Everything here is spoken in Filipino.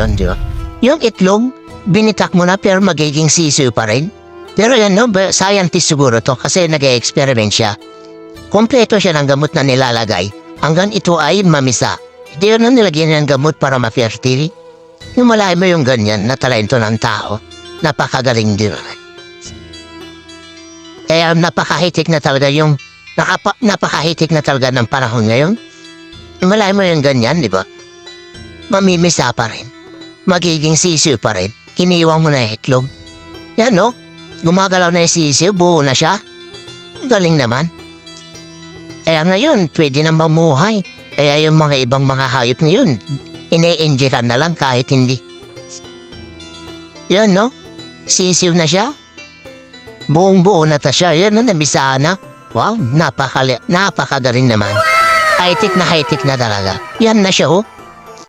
ngayon, di ba? Yung itlog, binitak mo na pero magiging sisiw pa rin. Pero yan, no, scientist siguro to kasi nag-experiment siya. Kompleto siya ng gamot na nilalagay hanggang ito ay mamisa. Hindi yun na nilagyan ng gamot para ma-fertile. Yung mo yung ganyan na talento ng tao, napakagaling din. Kaya napakahitik na talaga yung, nakapa, napakahitik na talaga ng panahon ngayon. Malay mo yung ganyan, di ba? Mamimisa pa rin. Magiging sisiw pa rin. Kiniwang mo na itlog. Yan, no? Gumagalaw na yung sisiw, buo na siya. Galing naman. Kaya ngayon, pwede na mamuhay. Kaya yung mga ibang mga hayop na yun, ine-injiran na lang kahit hindi. Yan, no? Sisiw na siya. Buong buo na ta siya. Yan, no? Nabisa na. Wow, napakali, napakagaling naman. High-tech na high-tech na talaga. Yan na siya, oh.